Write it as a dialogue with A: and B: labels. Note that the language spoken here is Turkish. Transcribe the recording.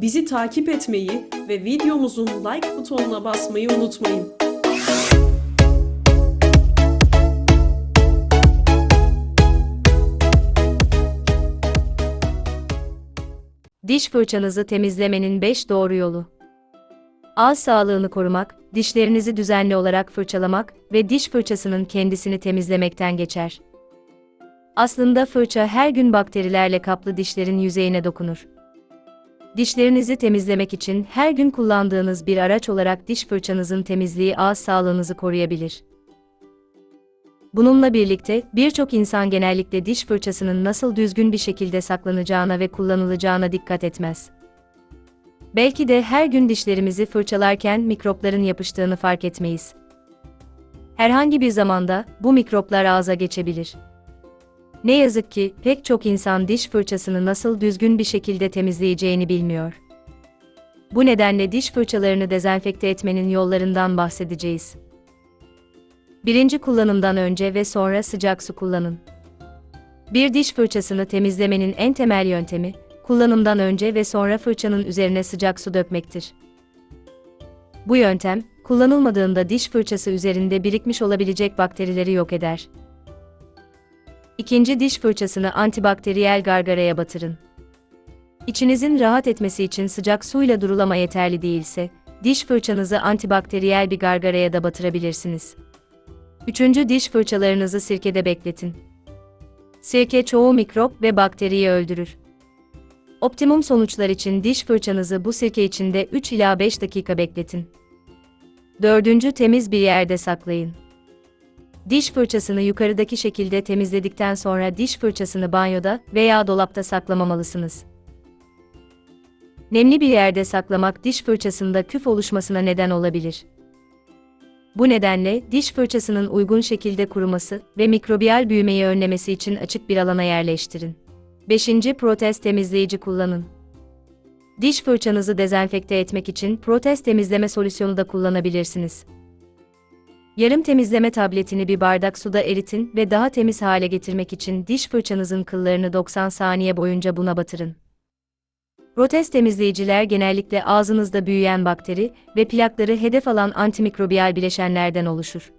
A: Bizi takip etmeyi ve videomuzun like butonuna basmayı unutmayın.
B: Diş fırçanızı temizlemenin 5 doğru yolu. Ağız sağlığını korumak, dişlerinizi düzenli olarak fırçalamak ve diş fırçasının kendisini temizlemekten geçer. Aslında fırça her gün bakterilerle kaplı dişlerin yüzeyine dokunur. Dişlerinizi temizlemek için her gün kullandığınız bir araç olarak diş fırçanızın temizliği ağız sağlığınızı koruyabilir. Bununla birlikte birçok insan genellikle diş fırçasının nasıl düzgün bir şekilde saklanacağına ve kullanılacağına dikkat etmez. Belki de her gün dişlerimizi fırçalarken mikropların yapıştığını fark etmeyiz. Herhangi bir zamanda bu mikroplar ağza geçebilir. Ne yazık ki pek çok insan diş fırçasını nasıl düzgün bir şekilde temizleyeceğini bilmiyor. Bu nedenle diş fırçalarını dezenfekte etmenin yollarından bahsedeceğiz. Birinci kullanımdan önce ve sonra sıcak su kullanın. Bir diş fırçasını temizlemenin en temel yöntemi, kullanımdan önce ve sonra fırçanın üzerine sıcak su dökmektir. Bu yöntem, kullanılmadığında diş fırçası üzerinde birikmiş olabilecek bakterileri yok eder. İkinci diş fırçasını antibakteriyel gargaraya batırın. İçinizin rahat etmesi için sıcak suyla durulama yeterli değilse, diş fırçanızı antibakteriyel bir gargaraya da batırabilirsiniz. Üçüncü diş fırçalarınızı sirkede bekletin. Sirke çoğu mikrop ve bakteriyi öldürür. Optimum sonuçlar için diş fırçanızı bu sirke içinde 3 ila 5 dakika bekletin. Dördüncü temiz bir yerde saklayın. Diş fırçasını yukarıdaki şekilde temizledikten sonra diş fırçasını banyoda veya dolapta saklamamalısınız. Nemli bir yerde saklamak diş fırçasında küf oluşmasına neden olabilir. Bu nedenle diş fırçasının uygun şekilde kuruması ve mikrobiyal büyümeyi önlemesi için açık bir alana yerleştirin. 5. Protez temizleyici kullanın. Diş fırçanızı dezenfekte etmek için protez temizleme solüsyonu da kullanabilirsiniz. Yarım temizleme tabletini bir bardak suda eritin ve daha temiz hale getirmek için diş fırçanızın kıllarını 90 saniye boyunca buna batırın. Protez temizleyiciler genellikle ağzınızda büyüyen bakteri ve plakları hedef alan antimikrobiyal bileşenlerden oluşur.